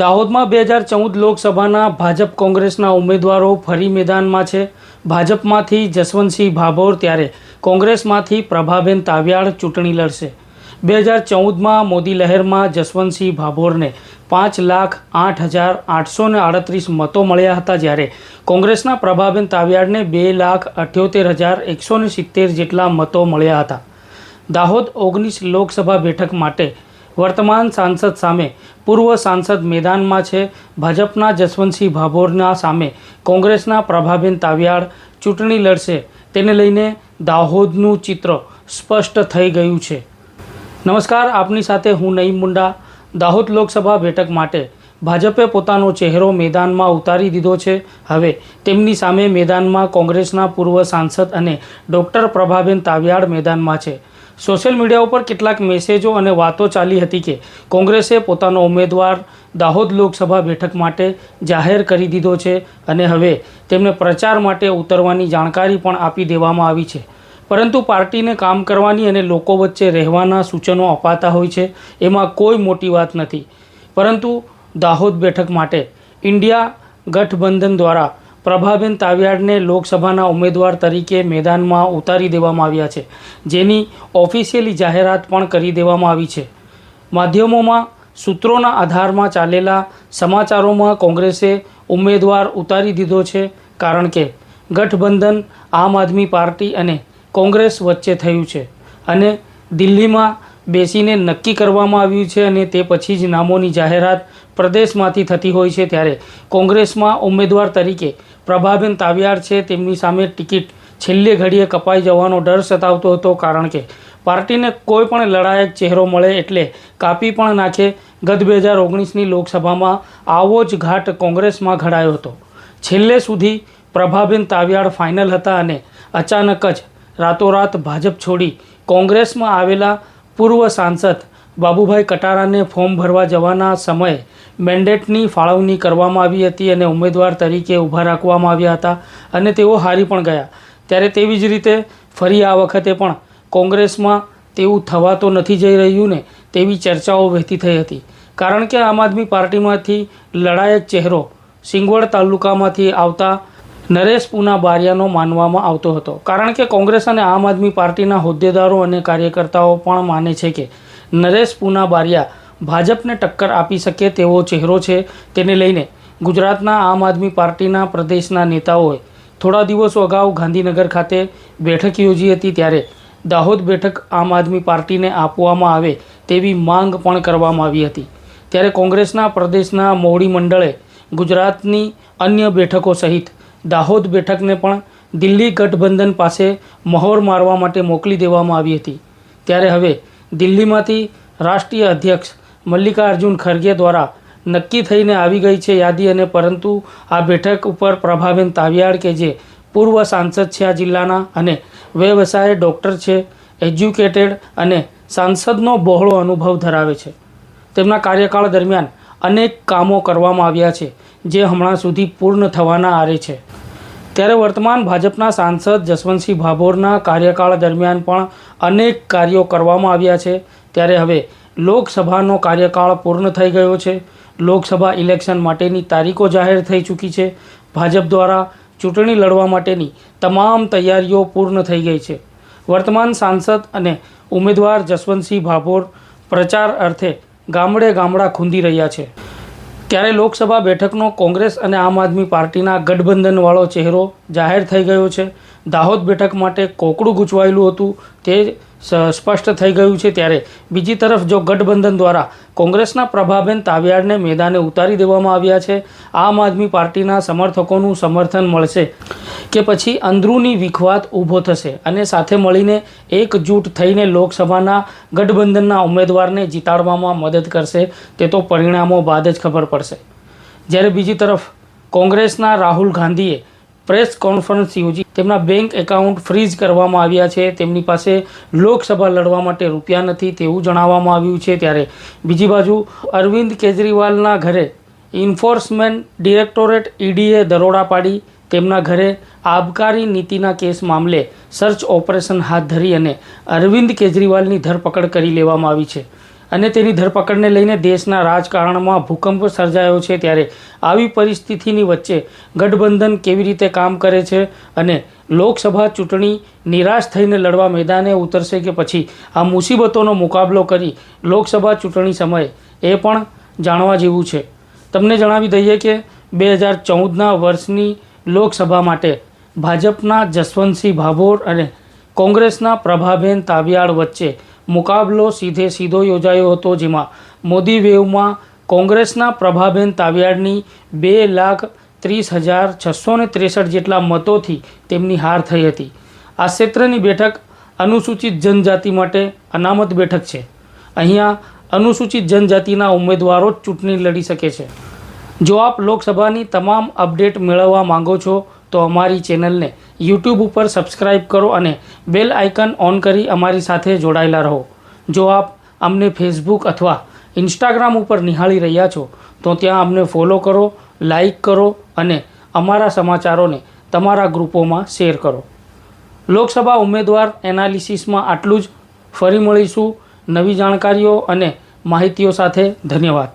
દાહોદમાં બે હજાર ચૌદ લોકસભાના ભાજપ કોંગ્રેસના ઉમેદવારો ફરી મેદાનમાં છે. ભાજપમાંથી જસવંતસિંહ ભાભોર ત્યારે કોંગ્રેસમાંથી પ્રભાબેન તાવ્યાળ ચૂંટણી લડશે. બે હજાર ચૌદમાં મોદી લહેરમાં જસવંતસિંહ ભાભોરને પાંચ લાખ આઠ હજાર આઠસોને આડત્રીસ મતો મળ્યા હતા જ્યારે કોંગ્રેસના પ્રભાબેન તાવિયાડને બે લાખ અઠ્યોતેર હજાર એકસોને સિત્તેર જેટલા મતો મળ્યા હતા. દાહોદ ઓગણીસ લોકસભા બેઠક માટે વર્તમાન સાંસદ સામે, પૂર્વ સાંસદ મેદાનમાં છે. ભાજપના જસવંતસિંહ ભાભોરના સામે, કોંગ્રેસના પ્રભાબેન તાવિયાળ ચૂંટણી લડશે. તેને લઈને દાહોદનું ચિત્ર સ્પષ્ટ થઈ ગયું છે. નમસ્કાર, આપની સાથે હું નઈમ મુંડા. દાહોદ લોકસભા બેઠક માટે ભાજપે પોતાનો ચહેરો મેદાનમાં ઉતારી દીધો છે. હવે તેમની સામે મેદાનમાં કોંગ્રેસના પૂર્વ સાંસદ અને ડૉક્ટર પ્રભાબેન તાવિયાળ મેદાનમાં છે. સોશિયલ મીડિયા ઉપર કેટલાક મેસેજો અને વાતો ચાલી હતી કે કોંગ્રેસે પોતાનો ઉમેદવાર દાહોદ લોકસભા બેઠક માટે જાહેર કરી દીધો છે અને હવે તેમને પ્રચાર માટે ઉતરવાની જાણકારી પણ આપી દેવામાં આવી છે. પરંતુ પાર્ટીને કામ કરવાની અને લોકો વચ્ચે રહેવાના સૂચનો અપાતા હોય છે, એમાં કોઈ મોટી વાત નથી. પરંતુ દાહોદ બેઠક માટે ઇન્ડિયા ગઠબંધન દ્વારા પ્રભાબેન તાવિયાડને લોકસભાના ઉમેદવાર તરીકે મેદાનમાં ઉતારી દેવામાં આવ્યા છે. જેની ઓફિશિયલી જાહેરાત પણ કરી દેવામાં આવી છે. માધ્યમોમાં સૂત્રોના આધારમાં ચાલેલા સમાચારોમાં કોંગ્રેસે ઉમેદવાર ઉતારી દીધો છે કારણ કે ગઠબંધન આમ આદમી પાર્ટી અને કોંગ્રેસ વચ્ચે થયું છે અને દિલ્હીમાં બેસીને નક્કી કરવામાં આવ્યું છે અને તે પછી જ નામોની જાહેરાત પ્રદેશમાંથી થતી હોય છે ત્યારે કોંગ્રેસમાં ઉમેદવાર તરીકે પ્રભાબેન તાવિયાડ છે. તેમની સામે ટિકિટ છેલ્લે ઘડીએ કપાઈ જવાનો ડર સતાવતો હતો કારણ કે પાર્ટીને કોઈ પણ લડાયક ચહેરો મળે એટલે કાપી પણ નાખે. ગત બે હજાર ઓગણીસની લોકસભામાં આવો જ ઘાટ કોંગ્રેસમાં ઘડાયો હતો. છેલ્લે સુધી પ્રભાબેન તાવિયાળ ફાઇનલ હતા અને અચાનક જ રાતોરાત ભાજપ છોડી કોંગ્રેસમાં આવેલા પૂર્વ સાંસદ બાબુભાઈ કટારાને ફોર્મ ભરવા જવાના સમયે મેન્ડેટની ફાળવણી કરવામાં આવી હતી અને ઉમેદવાર તરીકે ઊભા રાખવામાં આવ્યા હતા અને તેઓ હારી પણ ગયા. ત્યારે તેવી જ રીતે ફરી આ વખતે પણ કોંગ્રેસમાં તેવું થવા તો નથી જઈ રહ્યું ને તેવી ચર્ચાઓ વહેતી થઈ હતી. કારણ કે આમ આદમી પાર્ટીમાંથી લડાયક ચહેરો સિંગવડ તાલુકામાંથી આવતા નરેશ પૂના બારિયાનો માનવામાં આવતો હતો. કારણ કે કોંગ્રેસ અને આમ આદમી પાર્ટીના હોદ્દેદારો અને કાર્યકર્તાઓ પણ માને છે કે નરેશ પૂના બારિયા ભાજપને ટક્કર આપી શકે તેવો ચહેરો છે તેને લઈને ગુજરાતના આમ આદમી પાર્ટીના પ્રદેશના નેતાઓએ થોડા દિવસો અગાઉ ગાંધીનગર ખાતે બેઠક યોજી હતી ત્યારે દાહોદ બેઠક આમ આદમી પાર્ટીને આપવામાં આવે તેવી માંગ પણ કરવામાં આવી હતી. ત્યારે કોંગ્રેસના પ્રદેશના મોવડી મંડળે ગુજરાતની અન્ય બેઠકો સહિત દાહોદ બેઠકને પણ દિલ્હી ગઠબંધન પાસે મહોર મારવા માટે મોકલી દેવામાં આવી હતી. ત્યારે હવે દિલ્હીમાંથી રાષ્ટ્રીય અધ્યક્ષ મલ્લિકાર્જુન ખરગે દ્વારા નક્કી થઈને આવી ગઈ છે યાદી અને પરંતુ આ બેઠક ઉપર પ્રભાબેન તાવિયાડ કે જે પૂર્વ સાંસદ છે આ જિલ્લાના અને વ્યવસાય ડૉક્ટર છે, એજ્યુકેટેડ અને સાંસદનો બહોળો અનુભવ ધરાવે છે. તેમના કાર્યકાળ દરમિયાન અનેક કામો કરવામાં આવ્યા છે, જે હમણાં સુધી પૂર્ણ થવાના આરે છે. ત્યારે વર્તમાન ભાજપના સાંસદ જસવંતસિંહ ભાભોરના કાર્યકાળ દરમિયાન પણ અનેક કાર્યો કરવામાં આવ્યા છે. ત્યારે હવે લોકસભાનો કાર્યકાળ પૂર્ણ થઈ ગયો છે. લોકસભા ઇલેક્શન માટેની તારીખો જાહેર થઈ ચૂકી છે. ભાજપ દ્વારા ચૂંટણી લડવા માટેની તમામ તૈયારીઓ પૂર્ણ થઈ ગઈ છે. વર્તમાન સાંસદ અને ઉમેદવાર જસવંતસિંહ ભાભોર પ્રચાર અર્થે ગામડે ગામડા ખૂંદી રહ્યા છે. ત્યારે લોકસભા બેઠકનો કોંગ્રેસ અને આમ આદમી પાર્ટીના ગઠબંધનવાળો ચહેરો જાહેર થઈ ગયો છે. દાહોદ બેઠક માટે કોકડું ગૂંચવાયેલું હતું. તે સ્પષ્ટ થઈ ગયું છે ત્યારે બીજી તરફ જો ગઠબંધન દ્વારા કોંગ્રેસના પ્રભાબેન તાવિયાડને મેદાને ઉતારી દેવામાં આવ્યા છે, આમ આદમી પાર્ટીના સમર્થકોનું સમર્થન મળશે કે પછી અંદરૂની વિખવાદ ઊભો થશે અને સાથે મળીને એકજૂટ થઈને લોકસભાના ગઠબંધનના ઉમેદવારને જીતાડવામાં મદદ કરશે, તે તો પરિણામો બાદ જ ખબર પડશે. જ્યારે બીજી તરફ કોંગ્રેસના રાહુલ ગાંધીએ પ્રેસ કોન્ફરન્સ યોજી તેમના બેંક એકાઉન્ટ ફ્રીઝ કરવામાં આવ્યા છે. તેમની પાસે લોકસભા લડવા માટે રૂપિયા નથી તેવું જણાવવામાં આવ્યું છે. ત્યારે બીજી બાજુ અરવિંદ કેજરીવાલના ઘરે ઇન્ફોર્સમેન્ટ ડિરેક્ટોરેટ ઈડીએ દરોડા પાડી. તેમના ઘરે આબકારી નીતિના કેસ મામલે સર્ચ ઓપરેશન હાથ ધરી અને અરવિંદ કેજરીવાલની ધરપકડ કરી લેવામાં આવી છે. અને તેની ધરપકડને લઈને દેશના રાજકારણમાં ભૂકંપ સર્જાયો છે ત્યારે આવી પરિસ્થિતિની વચ્ચે ગઠબંધન કેવી રીતે કામ કરે છે અને લોકસભા ચૂંટણી નિરાશ થઈને લડવા મેદાને ઉતરશે કે પછી આ મુસીબતોનો મુકાબલો કરી લોકસભા ચૂંટણી સમયે એ પણ જાણવા જેવું છે. તમને જણાવી દઈએ કે બે હજાર ચૌદના વર્ષની લોકસભા માટે ભાજપના જસવંતસિંહ ભાભોર અને કોંગ્રેસના પ્રભાબેન તાબિયાળ વચ્ચે મુકાબલો સીધે સીધો યોજાયો હતો, જેમાં મોદી વેવમાં કોંગ્રેસના પ્રભાબેન તાવિયાડની બે લાખ ત્રીસ હજાર છસો ને ત્રેસઠ જેટલા મતોથી તેમની હાર થઈ હતી. આ ક્ષેત્રની બેઠક અનુસૂચિત જનજાતિ માટે અનામત બેઠક છે. અહીંયા અનુસૂચિત જનજાતિના ઉમેદવારો જ ચૂંટણી લડી શકે છે. જો આપ લોકસભાની તમામ અપડેટ મેળવવા માંગો છો, તો અમારી ચેનલને યુટ્યુબ ઉપર સબસ્ક્રાઇબ કરો અને બેલ આઇકન ઓન કરી અમારી સાથે જોડાયેલા રહો. જો આપ અમને ફેસબુક અથવા ઇન્સ્ટાગ્રામ ઉપર નિહાળી રહ્યા છો, તો ત્યાં અમને ફોલો કરો લાઈક કરો અને અમારા સમાચારોને તમારા ગ્રુપોમાં શેર કરો. લોકસભા ઉમેદવાર એનાલિસિસમાં આટલું જ. ફરી મળીશું. નવી જાણકારીઓ અને માહિતીઓ સાથે ધન્યવાદ.